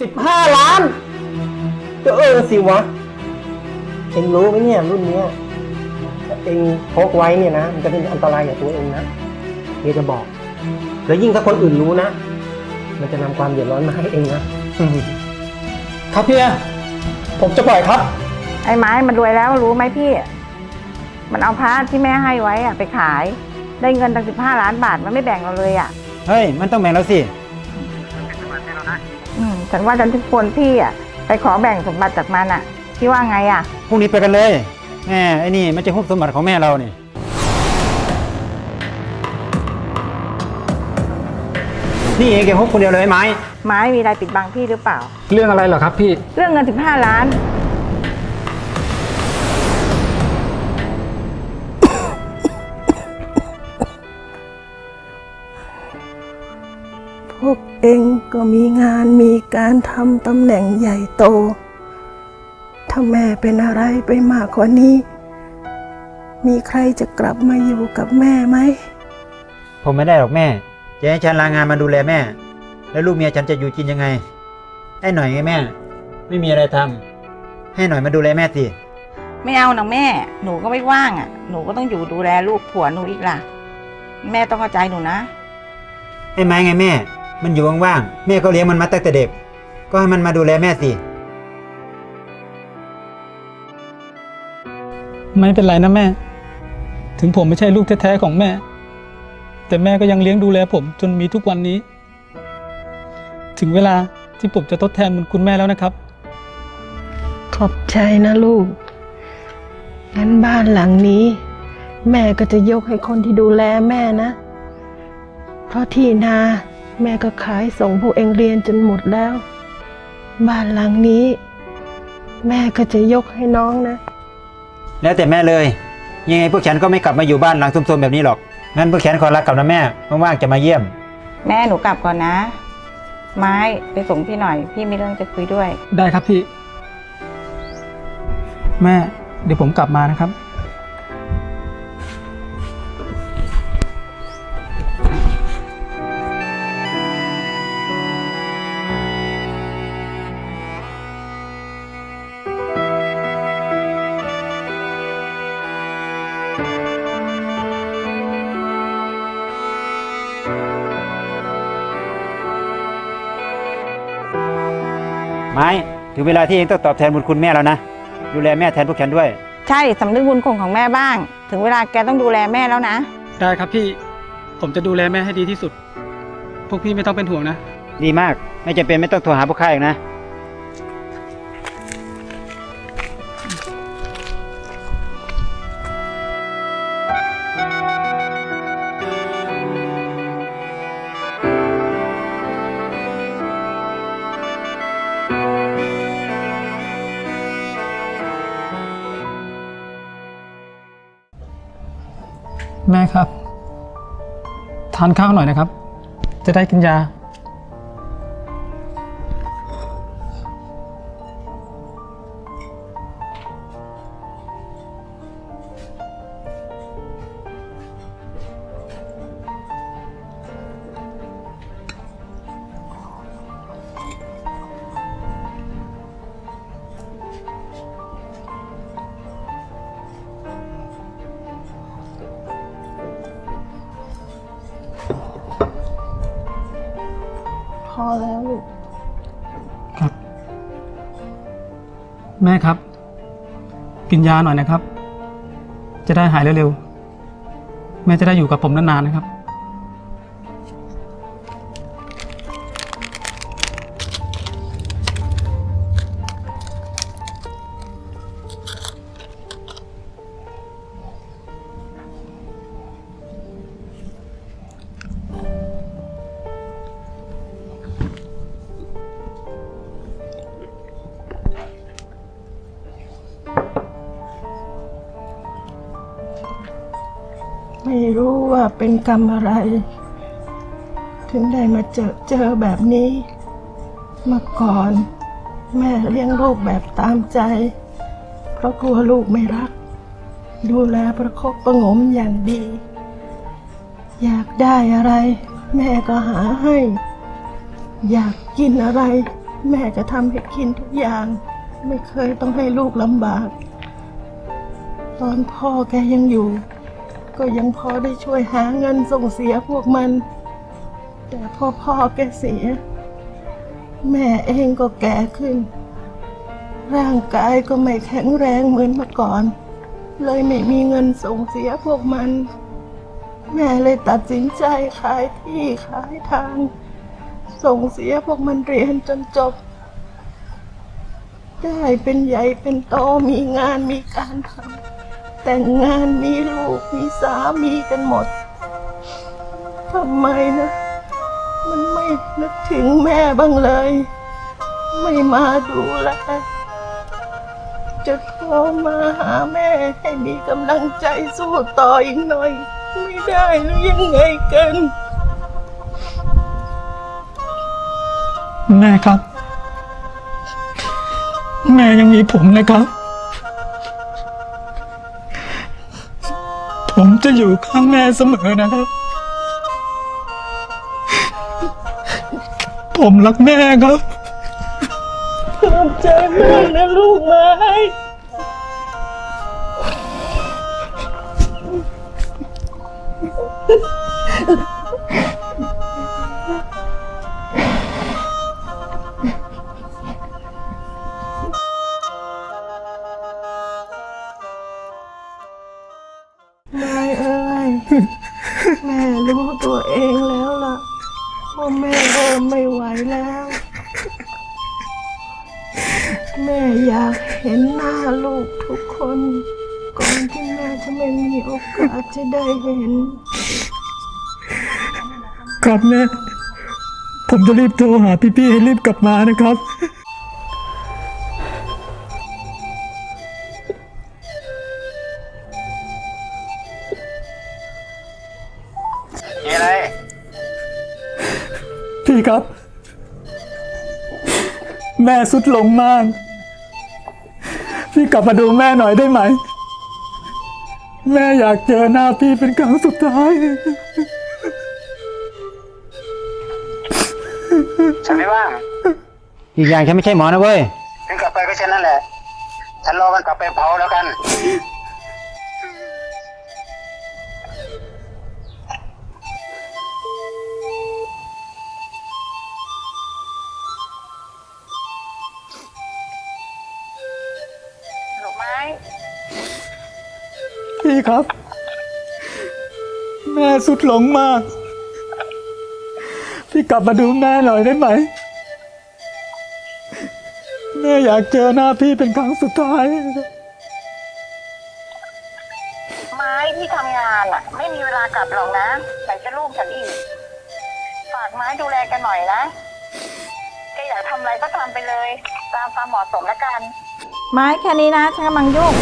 สิบห้าล้าน ก็เออสิวะ เองรู้ไหมเนี่ยรุ่นเนี้ยถ้าเองพกไว้เนี่ยนะ มันจะเป็นอันตรายกับตัวเองนะเฮียจะบอก แล้วยิ่งถ้าคนอื่นรู้นะ มันจะนำความเดือดร้อนมาให้เองนะ ครับเฮีย ผมจะปล่อยครับ ไอ้ไม้มันรวยแล้วรู้ไหมพี่ มันเอาพระที่แม่ให้ไว้อะไปขาย ได้เงินตั้งสิบห้าล้านบาทมันไม่แบ่งเราเลยอะเฮ้ย มันต้องแบ่งแล้วสิอืม ฉันว่าฉันทุกคนพี่อะไปขอแบ่งสมบัติจากมันอะพี่ว่าไงอะ พรุ่งนี้ไปกันเลย แม่ไอ้นี่มันจะฮุบสมบัติของแม่เรานี่ นี่เองแกฮุบคนเดียวเลยไหมไม้มีอะไรปิดบังพี่หรือเปล่า เรื่องอะไรเหรอครับพี่ เรื่องเงินสิบห้าล้าน เองก็มีงานมีการทำตำแหน่งใหญ่โต ถ้าแม่เป็นอะไรไปมากกว่านี้ มีใครจะกลับมาอยู่กับแม่ไหม ผมไม่ได้หรอกแม่จะให้ฉันลางานมาดูแลแม่ แล้วลูกเมียฉันจะอยู่กินยังไงให้หน่อยไงแม่ ไม่มีอะไรทำให้หน่อยมาดูแลแม่สิไม่เอานะแม่ หนูก็ไม่ว่างอะ หนูก็ต้องอยู่ดูแลลูกผัวหนูอีกล่ะ แม่ต้องเข้าใจหนูนะ ให้ไม้ไงแม่ มันอยู่ว่างๆ แม่ก็เลี้ยงมันมาตั้งแต่เด็ก ก็ให้มันมาดูแลแม่สิ ไม่เป็นไรนะแม่ ถึงผมไม่ใช่ลูกแท้ๆของแม่ แต่แม่ก็ยังเลี้ยงดูแลผมจนมีทุกวันนี้ ถึงเวลาที่ผมจะทดแทนบุญคุณแม่แล้วนะครับ ขอบใจนะลูก งั้นบ้านหลังนี้ แม่ก็จะยกให้คนที่ดูแลแม่นะ เพราะที่นา แม่ก็ขายส่งพวกเองเรียนจนหมดแล้ว บ้านหลังนี้ แม่ก็จะยกให้น้องนะ แล้วแต่แม่เลย ยังไงพวกฉันก็ไม่กลับมาอยู่บ้านหลังซุมๆแบบนี้หรอก งั้นพวกฉันขอลากลับนะแม่ว่างๆจะมาเยี่ยม แม่หนูกลับก่อนนะ ไม้ไปส่งพี่หน่อย พี่มีเรื่องจะคุยด้วย ได้ครับพี่ แม่เดี๋ยวผมกลับมานะครับ ไม้ถึงเวลาที่เองต้องตอบแทนบุญคุณแม่แล้วนะ ดูแลแม่แทนพวกฉันด้วย ใช่สำนึกบุญคุณของแม่บ้าง ถึงเวลาแกต้องดูแลแม่แล้วนะ ได้ครับพี่ ผมจะดูแลแม่ให้ดีที่สุด พวกพี่ไม่ต้องเป็นห่วงนะ ดีมาก ไม่จำเป็นไม่ต้องโทรหาพวกข้าอีกนะ แม่ครับ ทานข้าวหน่อยนะครับ จะได้กินยา อแล้วลูกครับ แม่ครับ กินยาหน่อยนะครับ จะได้หายเร็วๆ แม่จะได้อยู่กับผมนานๆนะครับ เป็นกรรมอะไร ถึงได้มาเจอเจอแบบนี้ เมื่อก่อน แม่เลี้ยงลูกแบบตามใจ เพราะกลัวลูกไม่รัก ดูแลประคบประงมอย่างดี อยากได้อะไร แม่ก็หาให้ อยากกินอะไร แม่จะทำให้กินทุกอย่าง ไม่เคยต้องให้ลูกลำบาก ตอนพ่อแกยังอยู่ ก็ยังพอได้ช่วยหาเงินส่งเสียพวกมัน แต่พอพ่อแกเสีย แม่เองก็แก่ขึ้น ร่างกายก็ไม่แข็งแรงเหมือนเมื่อก่อน เลยไม่มีเงินส่งเสียพวกมัน แม่เลยตัดสินใจขายที่ขายทาง ส่งเสียพวกมันเรียนจนจบ ได้เป็นใหญ่เป็นโตมีงานมีการทำ แต่งงานมีลูกมีสามีกันหมดทำไมนะ มันไม่นึกถึงแม่บ้างเลย ไม่มาดูแลจะโทรมาหาแม่ให้มีกำลังใจสู้ต่ออีกหน่อย ไม่ได้หรือยังไงกันแม่ครับ แม่ยังมีผมนะครับ ผมจะอยู่ข้างแม่เสมอนะครับ ผมรักแม่ครับขอบใจมากนะลูกไม้ไม่ ม่รู้ตัวเองแล้วล่ะว่าแม่เริ่มไม่ไหวแล้ว แม่อยากเห็นหน้าลูกทุกคน ก่อนที่แม่จะไม่มีโอกาสจะได้เห็น ครับแม่ผมจะรีบโทรหาพี่ๆให้รีบกลับมานะครับ แม่สุดลงมาก พี่กลับมาดูแม่หน่อยได้ไหม แม่อยากเจอหน้าพี่เป็นครั้งสุดท้าย ฉันไม่ว่างอีกอย่างฉันไม่ใช่หมอนะเว้ย ถึงกลับไปก็เช่นนั้นแหละ ฉันรอมันกลับไปเผาแล้วกัน พี่ครับ แม่สุดหลงมาก พี่กลับมาดูแม่หน่อยได้ไหม แม่อยากเจอหน้าพี่เป็นครั้งสุดท้าย ไม้ที่ทำงานอะ ไม่มีเวลากลับหรอกนะไหนจะลูกฉันอีก ฝากไม้ดูแลกันหน่อยนะแกอยากทำอะไรก็ทำไปเลย ตามความเหมาะสมแล้วกัน ไม้แค่นี้นะฉันกำลังยุ่ง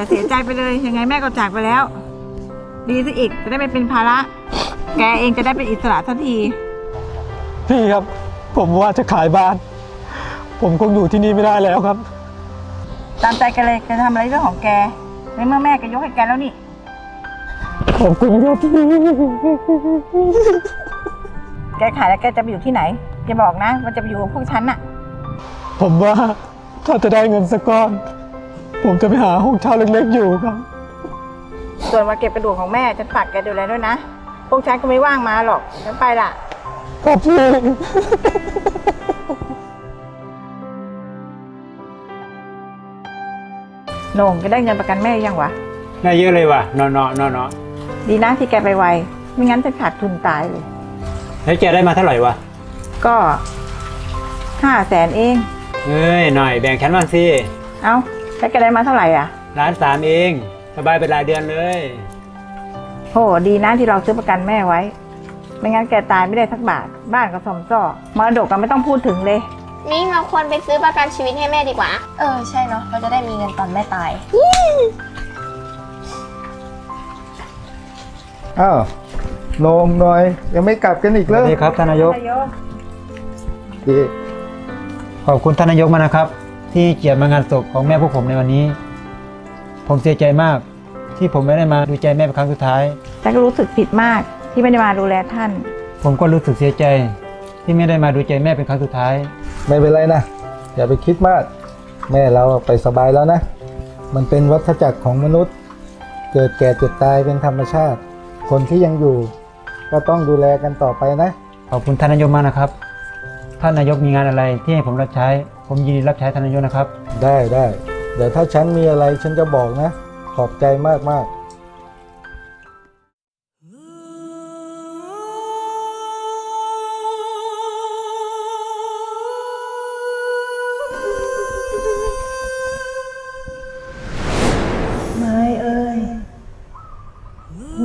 อย่าเสียใจไปเลยยังไงแม่ก็จากไปแล้ว ดีซะอีกจะได้ไม่เป็นภาระ แกเองจะได้เป็นอิสระสักทีพี่ครับ ผมว่าจะขายบ้าน ผมคงอยู่ที่นี่ไม่ได้แล้วครับ ตามใจแกเลยแกจะทำอะไรเรื่องของแกในเมื่อแม่แกยกให้แกแล้วนี่ขอบคุณครับแกขายแล้วแกจะไปอยู่ที่ไหนอย่าบอกนะมันจะไปอยู่กับพวกฉันน่ะ ผมว่าถ้าจะได้เงินสักก้อน ผมจะไปหาห้องเช่าเล็กๆอยู่ครับ ส่วนมาเก็บกระดูกของแม่ฉันฝากแกดูแลด้วยนะ พวกฉันก็ไม่ว่างมาหรอกฉันไปละครับพี่โหน่งแกได้เงินประกันแม่ยังวะได้เยอะเลยว่ะนอนๆนอนดีนะที่แกไปไว ไม่งั้นจะขาดทุนตายเลยๆแล้วแกได้มาเท่าไหร่วะก็ห้าแสนเอง เฮ้ยหน่อยแบ่งฉันบ้างสิ เอ้า แล้วแกได้มาเท่าไหร่อะล้านสามเอง สบายเป็นรายเดือนเลย โหดีนะที่เราซื้อประกันแม่ไว้ ไม่งั้นแกตายไม่ได้สักบาท บ้านก็สมซ่อมรดกก็ไม่ต้องพูดถึงเลย มิ้งเราควรไปซื้อประกันชีวิตให้แม่ดีกว่า เออ ใช่เนาะเราจะได้มีเงินตอนแม่ตาย อ้าวลงหน่อย ยังไม่กลับกันอีกสเลวัสยดีครับท่านนายกดีขอบคุณท่านนายกมากนะครับ ที่ให้เกียรติมางานศพของแม่พวกผมในวันนี้ ผมเสียใจมากที่ผมไม่ได้มาดูใจแม่เป็นครั้งสุดท้าย แต่ก็รู้สึกผิดมากที่ไม่ได้มาดูแลท่าน ผมก็รู้สึกเสียใจ ที่ไม่ได้มาดูใจแม่เป็นครั้งสุดท้าย ไม่เป็นไรนะ อย่าไปคิดมาก แม่เราไปสบายแล้วนะ มันเป็นวัฏจักรของมนุษย์ เกิดแก่เจ็บตายเป็นธรรมชาติ คนที่ยังอยู่ ก็ต้องดูแลกันต่อไปนะ ขอบคุณท่านนายกมากนะครับ ท่านนายกมีงานอะไรที่ให้ผมรับใช้ ผมยินดีรับใช้ท่านนายกนะครับ ได้ได้เดี๋ยวถ้าฉันมีอะไรฉันจะบอกนะ ขอบใจมากมากๆไม้เอ้ย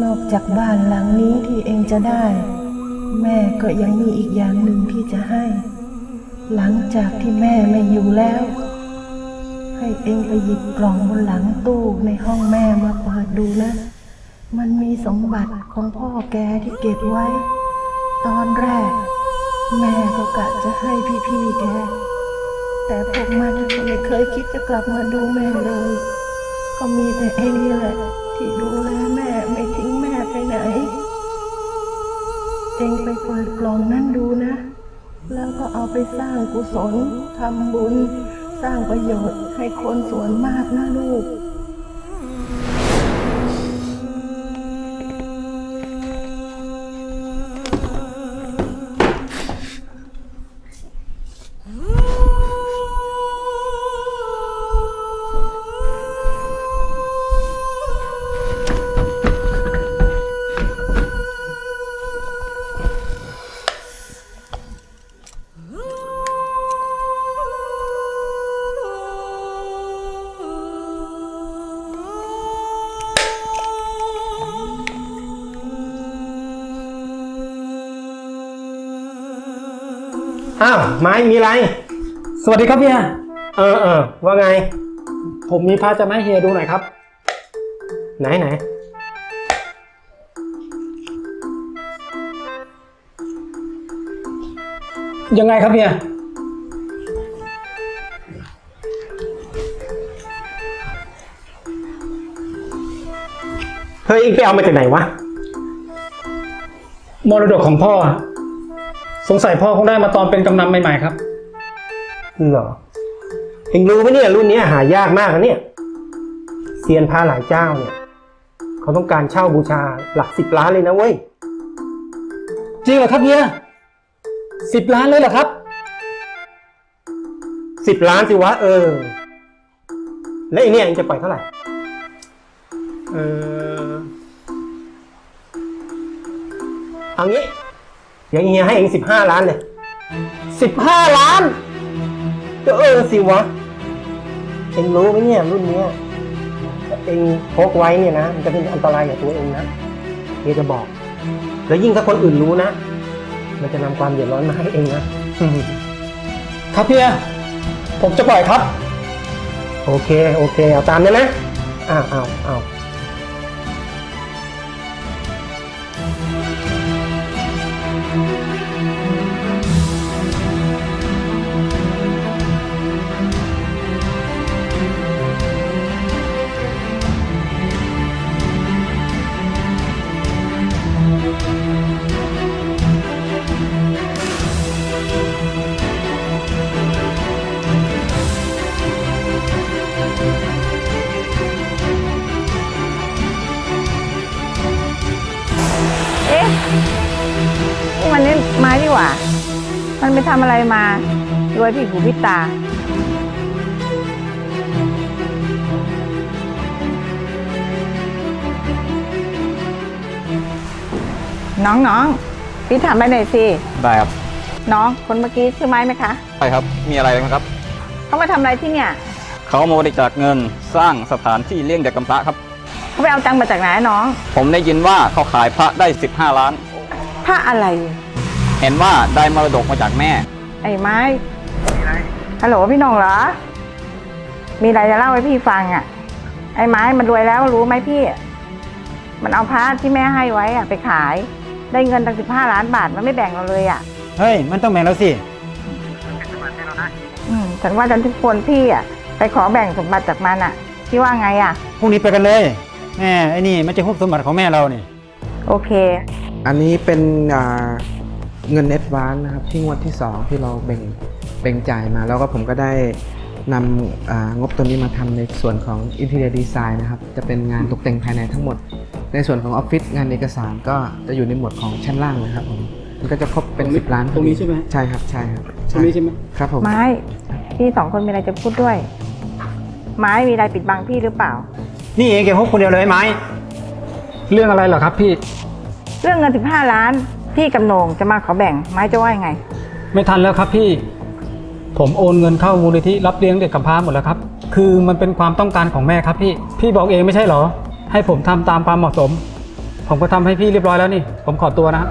นอกจากบ้านหลังนี้ที่เองจะได้ แม่ก็ยังมีอีกอย่างหนึ่งที่จะให้ หลังจากที่แม่ไม่อยู่แล้ว ให้เองไปหยิบกล่องบนหลังตู้ในห้องแม่มาเปิดดูนะ มันมีสมบัติของพ่อแกที่เก็บไว้ ตอนแรก แม่ก็กะจะให้พี่ๆแก แต่พวกมันก็ไม่เคยคิดจะกลับมาดูแม่เลย ก็มีแต่เองนี่แหละที่ดูแลแม่ไม่ทิ้งแม่ไปไหน เองไปเปิดกล่องนั้นดูนะ แล้วก็เอาไปสร้างกุศลทำบุญ สร้างประโยชน์ให้คนส่วนมากนะลูกาวไม้มีอะไร สวัสดีครับเฮีย เออเออว่าไง ผมมีพระจะมาให้เฮียดูหน่อยครับ ไหนไหนยังไงครับเฮีย เฮ้ยเองไปเอามาจากไหนวะ มรดกของพ่ออะ สงสัยพ่อคงได้มาตอนเป็นกำนันใหม่ๆครับ เหรอเองรู้ไหมเนี่ยรุ่นเนี้ยหายากมากนะเนี่ยเซียนพาหลายเจ้าเนี่ย เขาต้องการเช่าบูชาหลักสิบล้านเลยนะเว้ย จริงเหรอครับเฮียสิบล้านเลยเหรอครับ สิบล้านสิวะเออ แล้วไอเนี่ยเองจะปล่อยเท่าไหร่ เออเอางี้เดี๋ยวเฮียให้เองสิบห้าล้านเลยสิบห้าล้านก็เออสิวะ เองรู้ไหมเนี่ยรุ่นเนี้ยถ้าเองพกไว้เนี่ยนะ มันจะเป็นอันตรายกับตัวเองนะเฮียจะบอก แล้วยิ่งถ้าคนอื่นรู้นะ มันจะนำความเดือดร้อนมาให้เองนะ ครับเฮียผมจะปล่อยครับ โอเค โอเค เอาตามนั้นนะ อ้าวอ้าวอ้าว มันไปทำอะไรมาโดยพี่หูพี่ตา น้องๆพี่ถามไปหน่อยสิ ได้ครับน้องคนเมื่อกี้ชื่อไม้ไหมคะ ใช่ครับ มีอะไรไหมครับ เขามาทำอะไรที่เนี่ย เขามาบริจาคเงินสร้างสถานที่เลี้ยงเด็กกำพร้าครับ เขาไปเอาตังค์มาจากไหนน้อง ผมได้ยินว่าเขาขายพระได้ 15 ล้าน ถ้าอะไร เห็นว่าได้มรดกมาจากแม่ ไอ้ไม้ ฮัลโหลพี่หน้องเหรอ มีอะไรจะเล่าให้พี่ฟังอะ ไอ้ไม้มันรวยแล้วรู้ไหมพี่ มันเอาพระที่แม่ให้ไว้อะ ไปขาย ได้เงินตั้งสิบห้าล้านบาทมันไม่แบ่งเราเลยอะ เฮ้ย มันต้องแบ่งแล้วสิ อืมฉันว่าฉันทุกคนพี่อะ ไปขอแบ่งสมบัติจากมันอะ พี่ว่าไงอะ พรุ่งนี้ไปกันเลย แม่ไอ้นี่มันจะฮุบสมบัติของแม่เรานี่โอเค อันนี้เป็นอ่า เงินเน็ตวานนะครับที่งวดที่ 2 ที่เราแบ่งแบ่งจ่ายมา แล้วก็ผมก็ได้นำอ่างบตัวนี้มาทำในส่วนของ Interior Design นะครับ จะเป็นงานตกแต่งภายในทั้งหมด ในส่วนของออฟฟิศงานเอกสารก็จะอยู่ในหมวดของชั้นล่างนะครับผมมันก็จะครบเป็น 10 ล้านพอดีตรงนี้ใช่ไหมใช่ครับใช่ครับตรงนี้ใช่ไหมครับผมไม้พี่สองคนมีอะไรจะพูดด้วย ไม้มีอะไรปิดบังพี่หรือเปล่า นี่เองแกฮุบคนเดียวเลยไอ้ไม้ เรื่องอะไรเหรอครับพี่ เรื่องเงินสิบห้าล้าน พี่กำนงจะมาขอแบ่งไม้จะว่ายังไง ไม่ทันแล้วครับพี่ ผมโอนเงินเข้ามูลนิธิรับเลี้ยงเด็กกำพร้าหมดแล้วครับ คือมันเป็นความต้องการของแม่ครับพี่ พี่บอกเองไม่ใช่เหรอ ให้ผมทำตามความเหมาะสม ผมก็ทำให้พี่เรียบร้อยแล้วนี่ ผมขอตัวนะครับ